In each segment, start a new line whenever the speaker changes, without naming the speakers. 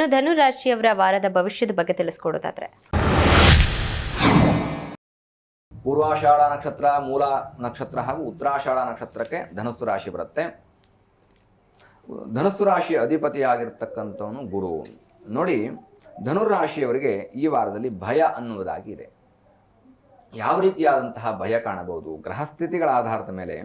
ಇನ್ನು ಧನುರಾಶಿಯವರ ವಾರದ ಭವಿಷ್ಯದ ಬಗ್ಗೆ ತಿಳಿಸ್ಕೊಡೋದಾದ್ರೆ.
ಪೂರ್ವಾಷಾಢ ನಕ್ಷತ್ರ, ಮೂಲ ನಕ್ಷತ್ರ ಹಾಗೂ ಉತ್ತರಾಷಾಢ ನಕ್ಷತ್ರಕ್ಕೆ ಧನುಸ್ಸು ರಾಶಿ ಬರುತ್ತೆ. ಧನುಸ್ಸು ರಾಶಿ ಅಧಿಪತಿಯಾಗಿರ್ತಕ್ಕಂಥವನು ಗುರು. ನೋಡಿ ಧನುರಾಶಿಯವರಿಗೆ ಈ ವಾರದಲ್ಲಿ ಭಯ ಅನ್ನುವುದಾಗಿ ಇದೆ. ಯಾವ ರೀತಿಯಾದಂತಹ ಭಯ ಕಾಣಬಹುದು? ಗ್ರಹಸ್ಥಿತಿಗಳ ಆಧಾರದ ಮೇಲೆ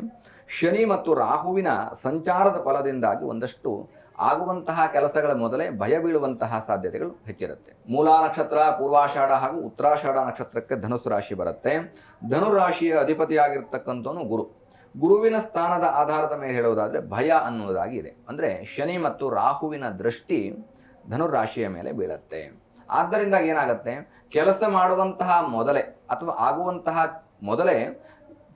ಶನಿ ಮತ್ತು ರಾಹುವಿನ ಸಂಚಾರದ ಫಲದಿಂದಾಗಿ ಒಂದಷ್ಟು ಆಗುವಂತಹ ಕೆಲಸಗಳ ಮೊದಲೇ ಭಯ ಬೀಳುವಂತಹ ಸಾಧ್ಯತೆಗಳು ಹೆಚ್ಚಿರುತ್ತೆ. ಮೂಲ ನಕ್ಷತ್ರ, ಪೂರ್ವಾಷಾಢ ಹಾಗೂ ಉತ್ತರಾಷಾಢ ನಕ್ಷತ್ರಕ್ಕೆ ಧನುಸ್ಸು ರಾಶಿ ಬರುತ್ತೆ. ಧನುರಾಶಿಯ ಅಧಿಪತಿಯಾಗಿರ್ತಕ್ಕಂಥವನು ಗುರು. ಗುರುವಿನ ಸ್ಥಾನದ ಆಧಾರದ ಮೇಲೆ ಹೇಳುವುದಾದರೆ ಭಯ ಅನ್ನುವುದಾಗಿ ಇದೆ. ಅಂದರೆ ಶನಿ ಮತ್ತು ರಾಹುವಿನ ದೃಷ್ಟಿ ಧನುರಾಶಿಯ ಮೇಲೆ ಬೀಳುತ್ತೆ. ಆದ್ದರಿಂದ ಏನಾಗುತ್ತೆ? ಕೆಲಸ ಮಾಡುವಂತಹ ಮೊದಲೇ ಅಥವಾ ಆಗುವಂತಹ ಮೊದಲೇ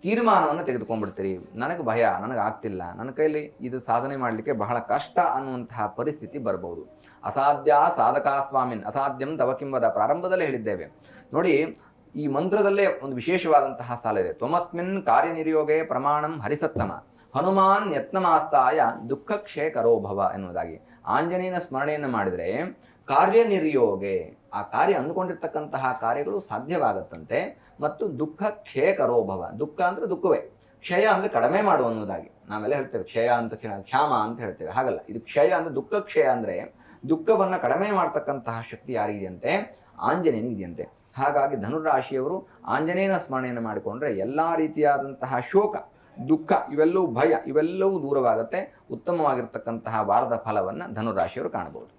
ತೀರ್ಮಾನವನ್ನು ತೆಗೆದುಕೊಂಡ್ಬಿಡ್ತೀರಿ. ನನಗೆ ಭಯ, ನನಗೆ ಆಗ್ತಿಲ್ಲ. ನನ್ನ ಕೈಲಿ ಇದು ಸಾಧನೆ ಮಾಡಲಿಕ್ಕೆ ಬಹಳ ಕಷ್ಟ ಅನ್ನುವಂತಹ ಪರಿಸ್ಥಿತಿ ಬರಬಹುದು. ಅಸಾಧ್ಯ ಸಾಧಕ ಸ್ವಾಮಿನ್, ಅಸಾಧ್ಯಂ ತವಕಿಂಬದ ಪ್ರಾರಂಭದಲ್ಲೇ ಹೇಳಿದ್ದೇವೆ. ನೋಡಿ, ಈ ಮಂತ್ರದಲ್ಲೇ ಒಂದು ವಿಶೇಷವಾದಂತಹ ಸಾಲ ಇದೆ. ತ್ವಮಸ್ಮಿನ್ ಕಾರ್ಯನಿರ್ಯೋಗೆ ಪ್ರಮಾಣಂ ಹರಿಸತ್ತಮ. ಹನುಮಾನ್ ಯತ್ನಮಾಸ್ತಾಯ ದುಃಖ ಕ್ಷೇ ಕರೋಭವ ಎನ್ನುವುದಾಗಿ. ಆಂಜನೇಯನ ಸ್ಮರಣೆಯನ್ನು ಮಾಡಿದರೆ ಕಾರ್ಯನಿರ್ಯೋಗೆ ಆ ಕಾರ್ಯ ಅಂದುಕೊಂಡಿರ್ತಕ್ಕಂತಹ ಕಾರ್ಯಗಳು ಸಾಧ್ಯವಾಗುತ್ತಂತೆ. ಮತ್ತು ದುಃಖ ಕ್ಷಯ ಕರೋಭವ. ದುಃಖ ಅಂದ್ರೆ ದುಃಖವೇ. ಕ್ಷಯ ಅಂದ್ರೆ ಕಡಿಮೆ ಮಾಡು ಅನ್ನೋದಾಗಿ ನಾವೆಲ್ಲ ಹೇಳ್ತೇವೆ ಕ್ಷಯ ಅಂತ ಕ್ಷ- ಕ್ಷಾಮ ಅಂತ ಹೇಳ್ತೇವೆ. ಹಾಗಲ್ಲ. ಇದು ಕ್ಷಯ ಅಂದ್ರೆ ದುಃಖ ಕ್ಷಯ ಅಂದ್ರೆ ದುಃಖವನ್ನ ಕಡಿಮೆ ಮಾಡ್ತಕ್ಕಂತಹ ಶಕ್ತಿ ಯಾರಿದೆಯಂತೆ ಆಂಜನೇಯನಿದೆಯಂತೆ ಹಾಗಾಗಿ ಧನುರಾಶಿಯವರು ಆಂಜನೇಯನ ಸ್ಮರಣೆಯನ್ನು ಮಾಡಿಕೊಂಡ್ರೆ ಎಲ್ಲಾ ರೀತಿಯಾದಂತಹ ಶೋಕ, ದುಃಖ, ಇವೆಲ್ಲವೂ ಭಯ, ಇವೆಲ್ಲವೂ ದೂರವಾಗುತ್ತೆ. ಉತ್ತಮವಾಗಿರ್ತಕ್ಕಂತಹ ವಾರದ ಫಲವನ್ನು ಧನುರಾಶಿಯವರು ಕಾಣಬಹುದು.